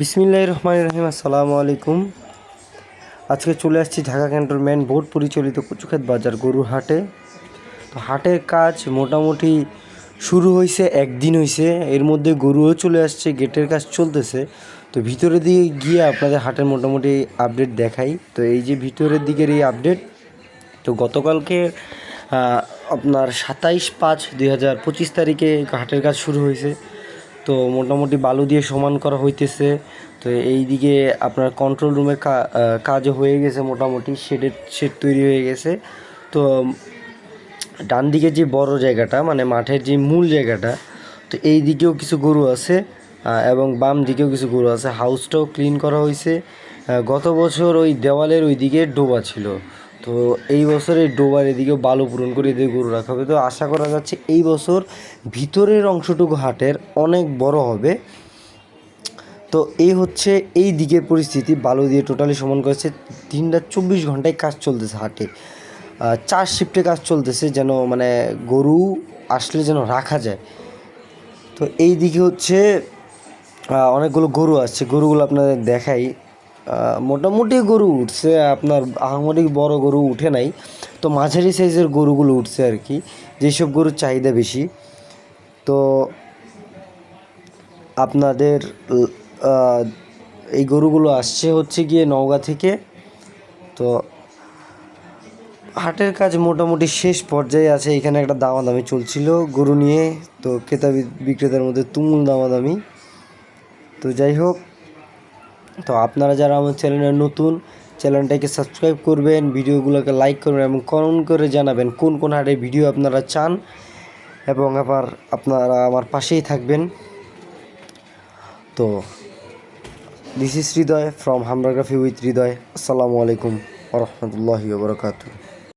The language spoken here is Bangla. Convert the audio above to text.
বিসমিল্লাহ রহমান রহিম, আসসালামু আলাইকুম। আজকে চলে আসছি ঢাকা ক্যান্টনমেন্ট বোর্ড পরিচালিত কচুক্ষেত বাজার গরুর হাটে। তো হাটের কাজ মোটামুটি শুরু হয়েছে একদিন হয়েছে এর মধ্যে গরুও চলে আসছে, গেটের কাজ চলতেছে। তো ভিতরের দিকে গিয়ে আপনাদের হাটের মোটামুটি আপডেট দেখাই। তো এই যে ভিতরের দিকের এই আপডেট তো গতকালকে আপনার সাতাইশ পাঁচ দুই হাজার পঁচিশ তারিখে হাটের কাজ শুরু হয়েছে তো মোটামুটি বালু দিয়ে সমান করা হইতেছে। তো এই দিকে আপনার কন্ট্রোল রুমের কাজ হয়ে গেছে মোটামুটি শেডের শেড তৈরি হয়ে গেছে। তো ডান দিকে যে বড় জায়গাটা মানে মাঠের যে মূল জায়গাটা, তো এই দিকেও কিছু গরু আছে এবং বাম দিকেও কিছু গরু আছে। হাউসটাও ক্লিন করা হয়েছে গত বছর ওই দেওয়ালের ওই দিকে ডোবা ছিল। তো এই বছর এই ডোবার এদিকেও বালু পূরণ করে এদিকে গরু রাখা হবে। তো আশা করা যাচ্ছে এই বছর ভিতরের অংশটুকু হাটের অনেক বড় হবে। তো এই হচ্ছে এই দিকের পরিস্থিতি। বালু দিয়ে টোটালি সমান করেছে তিনটা চব্বিশ ঘন্টায় কাজ চলতেছে হাটে। চার শিফটে কাজ চলতেছে যেন মানে গরু আসলে যেন রাখা যায়। তো এই দিকে হচ্ছে অনেকগুলো গরু আসছে। গরুগুলো আপনাদের দেখাই। মোটামুটি গরু উঠছে, আপনার আহামরি বড় গরু উঠে নাই, তো মাঝারি সাইজের গরুগুলো উঠছে আর কি, যেসব গরুর চাহিদা বেশি। তো আপনাদের এই গরুগুলো আসছে হচ্ছে গিয়ে নওগাঁ থেকে, তো হাটের কাজ মোটামুটি শেষ পর্যায়ে আছে, এখানে একটা দামাদামি চলছিল গরু নিয়ে, তো ক্রেতা বিক্রেতার মধ্যে তুমুল দামাদামি। তো যাই হোক তো আপনারা যারা আমার চ্যানেলে নতুন, চ্যানেলটাকে সাবস্ক্রাইব করবেন, ভিডিওগুলোকে লাইক করবেন এবং কমেন্ট করে জানাবেন কোন কোন হাটে ভিডিও আপনারা চান এবং আবার আপনারা আমার পাশেই থাকবেন। তো দিস ইজ হৃদয় ফ্রম হামরাগ্রাফি উইথ হৃদয়। আসসালামু আলাইকুম রহমতুল্লাহি বরকাতু